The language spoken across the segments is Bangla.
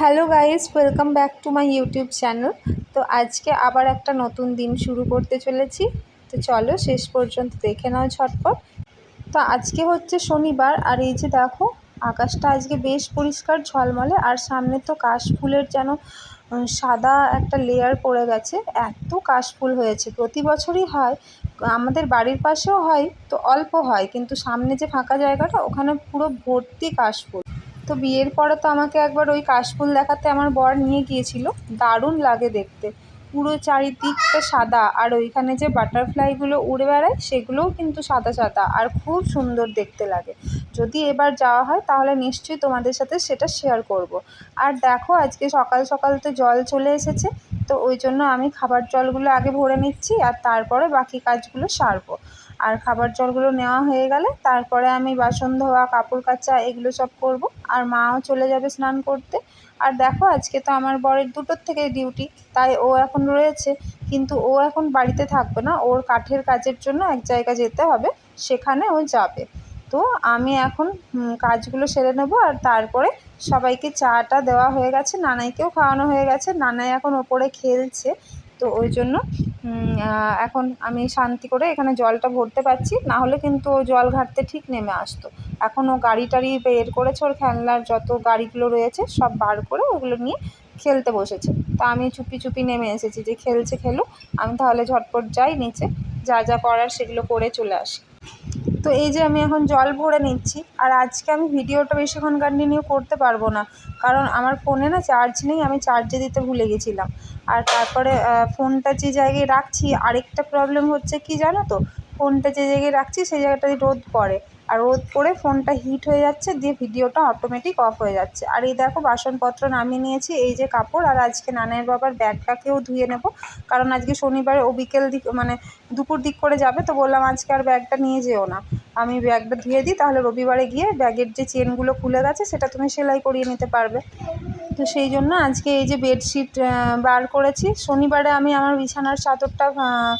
Hello guys welcome back to my YouTube channel তো আজকে আবার একটা নতুন দিন শুরু করতে চলেছি। তো চলো শেষ পর্যন্ত দেখে নাও ঝটপট। তো আজকে হচ্ছে শনিবার, আর এই যে দেখো, আকাশটা আজকে বেশ পরিষ্কার, ঝলমলে, আর সামনে তো কাশফুলের যেন সাদা একটা লেয়ার পড়ে গেছে। এত কাশফুল হয়েছে। প্রতি বছরই হয়, আমাদের বাড়ির পাশেও হয়, তো অল্প হয়, কিন্তু সামনে যে ফাঁকা জায়গাটা, ওখানে পুরো ভর্তি কাশফুল। তো বিয়ের পরে তো আমাকে একবার ওই কাশফুল দেখাতে আমার বর নিয়ে গিয়েছিল। দারুণ লাগে দেখতে। পুরো চারিদিকটা সাদা আর ওইখানে যে বাটারফ্লাইগুলো উড়ে বেড়ায়, সেগুলোও কিন্তু সাদা সাদা আর খুব সুন্দর দেখতে লাগে। যদি এবার যাওয়া হয়, তাহলে নিশ্চয়ই তোমাদের সাথে সেটা শেয়ার করব। আর দেখো, আজকে সকাল সকাল তো জল চলে এসেছে, তো ওই জন্য আমি খাবার জলগুলো আগে ভরে নিচ্ছি আর তারপরে বাকি কাজগুলো সারবো। আর খাবার জলগুলো নেওয়া হয়ে গেলে তারপরে আমি বাসন ধোয়া, কাপড় কাচা এগুলো সব করব। আর মাও চলে যাবে স্নান করতে। আর দেখো আজকে তো আমার বরের দুটোর থেকে ডিউটি, তাই ও এখন রয়েছে। কিন্তু ও এখন বাড়িতে থাকবে না। ওর কাঠের কাজের জন্য এক জায়গা যেতে হবে, সেখানে ও যাবে। তো আমি এখন কাজগুলো সেরে নেব আর তারপরে সবাইকে চাটা দেওয়া হয়ে গেছে। নানাইকেও খাওয়ানো হয়ে গেছে। নানাই এখন ওপরে খেলছে। তো ওই জন্য এখন আমি শান্তি করে এখানে জলটা ভরতে পারছি, না হলে কিন্তু ও জল ঘাটতে ঠিক নেমে আসতো। এখন ও গাড়ি টাড়ি বের করেছে, ওর খেলনার যত গাড়িগুলো রয়েছে সব বার করে ওগুলো নিয়ে খেলতে বসেছে। তা আমি চুপি চুপি নেমে এসেছি যে খেলছে খেলুক, আমি তাহলে ঝটপট যাই নিচে, যা যা করার সেগুলো করে চলে আসি। তো এই যে আমি এখন জল ভরে নিচ্ছি, আর আজকে আমি ভিডিওটা বেশিক্ষণ কন্টিনিউ করতে পারব না। কারণ আমার ফোনে না চার্জ নেই, আমি চার্জে দিতে ভুলে গেছিলাম। আর তারপরে ফোনটা যে জায়গায় রাখছি, আরেকটা প্রবলেম হচ্ছে কি জানো তো? ফোনটা যে জায়গায় রাখছি, সেই জায়গাটায় রোদ পড়ে। আর রোদ পড়ে ফোনটা হিট হয়ে যাচ্ছে, দিয়ে ভিডিওটা অটোমেটিক অফ হয়ে যাচ্ছে। আর এই দেখো বাসনপত্র নামিয়ে নিয়েছি, এই যে কাপড়, আর আজকে নানের বাবার ব্যাগটাকেও ধুয়ে নেব। কারণ আজকে শনিবারে, ও বিকেল দিক মানে দুপুর দিক করে যাবে, তো বললাম আজকে আর ব্যাগটা নিয়ে যেও না। আমি ব্যাগটা ধুয়ে দিই, তাহলে রবিবারে গিয়ে ব্যাগের যে চেনগুলো খুলে গেছে, সেটা তুমি সেলাই করিয়ে নিতে পারবে। তো সেই জন্য আজকে এই যে বেডশিট বার করেছি। শনিবারে আমি আমার বিছানার চাদরটা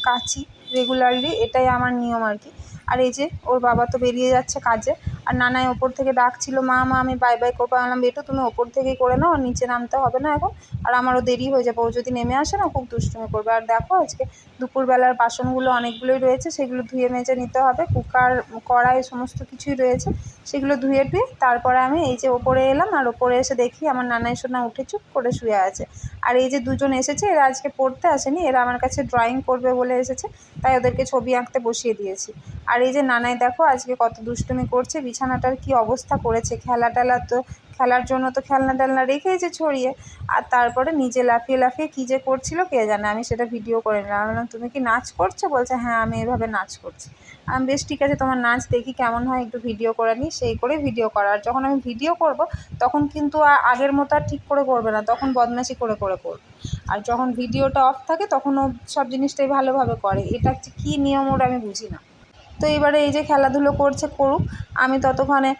কাচি রেগুলারলি, এটাই আমার নিয়ম আর কি। আর এই যে ওর বাবা তো বেরিয়ে যাচ্ছে কাজে। আর নানাই ওপর থেকে ডাকছিল, মা মা, আমি বাই বাই করব। আমি বললাম, বেটু, তুমি ওপর থেকেই করে নাও আর নিচে নামতে হবে না এখন। আর আমারও দেরি হয়ে যাবে, ও যদি নেমে আসে না, খুব দুষ্টুমি করবে। আর দেখো, আজকে দুপুরবেলার বাসনগুলো অনেকগুলোই রয়েছে, সেগুলো ধুয়ে মেজে নিতে হবে। কুকার, কড়াই, সমস্ত কিছুই রয়েছে, সেগুলো ধুয়ে টুয়ে তারপরে আমি এই যে ওপরে এলাম, আর ওপরে এসে দেখি আমার নানাই সোনা উঠে চুপ করে শুয়ে আছে। আর এই যে দুজন এসেছে, এরা আজকে পড়তে আসেনি, এরা আমার কাছে ড্রয়িং করবে বলে এসেছে, তাই ওদেরকে ছবি আঁকতে বসিয়ে দিয়েছি। আর এই যে নানাই, দেখো, আজকে কত দুষ্টুমি করছে বিছানাটার কি অবস্থা করেছে? খেলা টেলা তো, খেলার জন্য তো খেলনা টেলনা রেখেছে ছড়িয়ে। আর তারপরে নিজে লাফিয়ে লাফিয়ে কী যে করছিল কে জানে? আমি সেটা ভিডিও করে নিলাম। বললাম, তুমি কি নাচ করছ? বলছে হ্যাঁ আমি এভাবে নাচ করছি। আমি বেশ ঠিক আছে, তোমার নাচ দেখি কেমন হয়, একটু ভিডিও করে নিই, সেই করে ভিডিও করা। আর যখন আমি ভিডিও করব, তখন কিন্তু আর আগের মতো আর ঠিক করে করবে না, তখন বদমাশি করে করে করবে। আর যখন ভিডিওটা অফ থাকে, তখন ও সব জিনিসটাই ভালোভাবে করে। এটা হচ্ছে কী নিয়ম ওটা আমি বুঝি না। তো এবারে এই যে খেলাধুলো করছে করুক, আমি ততক্ষণে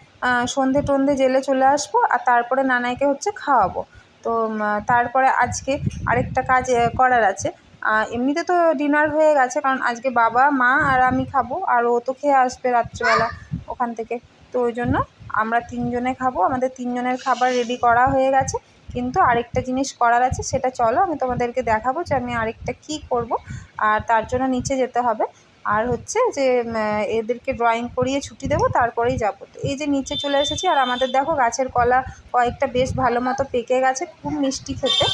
সন্ধে টন্ধে জেলে চলে আসব আর তারপরে নানাইকে হচ্ছে খাওয়াবো। তো তারপরে আজকে আরেকটা কাজ করার আছে। এমনিতে তো ডিনার হয়ে গেছে, কারণ আজকে বাবা, মা আর আমি খাব, আর ও তো খেয়ে আসবে রাত্রিবেলা ওখান থেকে। তো ওই জন্য আমরা তিনজনে খাব, আমাদের তিনজনের খাবার রেডি করা হয়ে গেছে। কিন্তু আরেকটা জিনিস করার আছে, সেটা চলো আমি তোমাদেরকে দেখাবো যে আমি আরেকটা কী করব, আর তার জন্য নিচে যেতে হবে। আর হচ্ছে যে এদেরকে ড্রয়িং করিয়ে ছুটি দেবো, তারপরেই যাব। তো এই যে নিচে চলে এসেছি, আর আমাদের দেখো গাছের কলা কয়েকটা বেশ ভালো মতো পেকে গেছে, খুব মিষ্টি খেতে।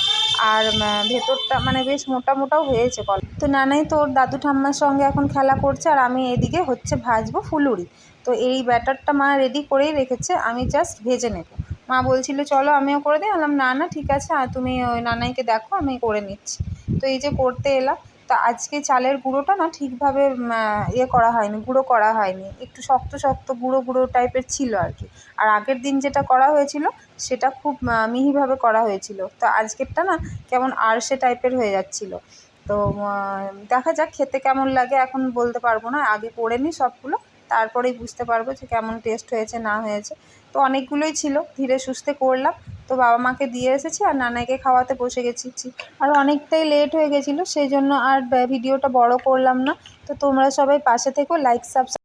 আর ভেতরটা মানে বেশ মোটা মোটাও হয়েছে কলা। তো নানাই তো ওর দাদু ঠাম্মার সঙ্গে এখন খেলা করছে, আর আমি এদিকে হচ্ছে ভাজবো ফুলুরি। তো এই ব্যাটারটা মা রেডি করেই রেখেছে, আমি জাস্ট ভেজে নেব। মা বলছিল, চলো আমিও করে দিই। বললাম, না না, ঠিক আছে, আর তুমি ওই নানাইকে দেখো, আমি করে নিচ্ছি। তো এই যে করতে এলাম তো আজকে চালের গুঁড়োটা না ঠিকভাবে ইয়ে করা হয়নি, গুঁড়ো করা হয়নি। একটু শক্ত শক্ত গুঁড়ো গুঁড়ো টাইপের ছিল আর কি। আর আগের দিন যেটা করা হয়েছিল, সেটা খুব মিহিভাবে করা হয়েছিল। তো আজকেরটা না কেমন আরশে টাইপের হয়ে যাচ্ছিল। তো দেখা যাক খেতে কেমন লাগে, এখন বলতে পারব না। আগে করে নিই সবগুলো, তারপরেই বুঝতে পারব যে কেমন টেস্ট হয়েছে, না হয়েছে। তো অনেকগুলোই ছিল, ধীরে সুস্থে করলাম। তো বাবা মাকে দিয়ে এসেছি আর নানাইকে খাওয়াতে বসে গেছি। আর অনেকটাই লেট হয়ে গেছিল, সেই জন্য আর ভিডিওটা বড় করলাম না। তো তোমরা সবাই পাশে থেকেও লাইক সাবস্ক্রাইব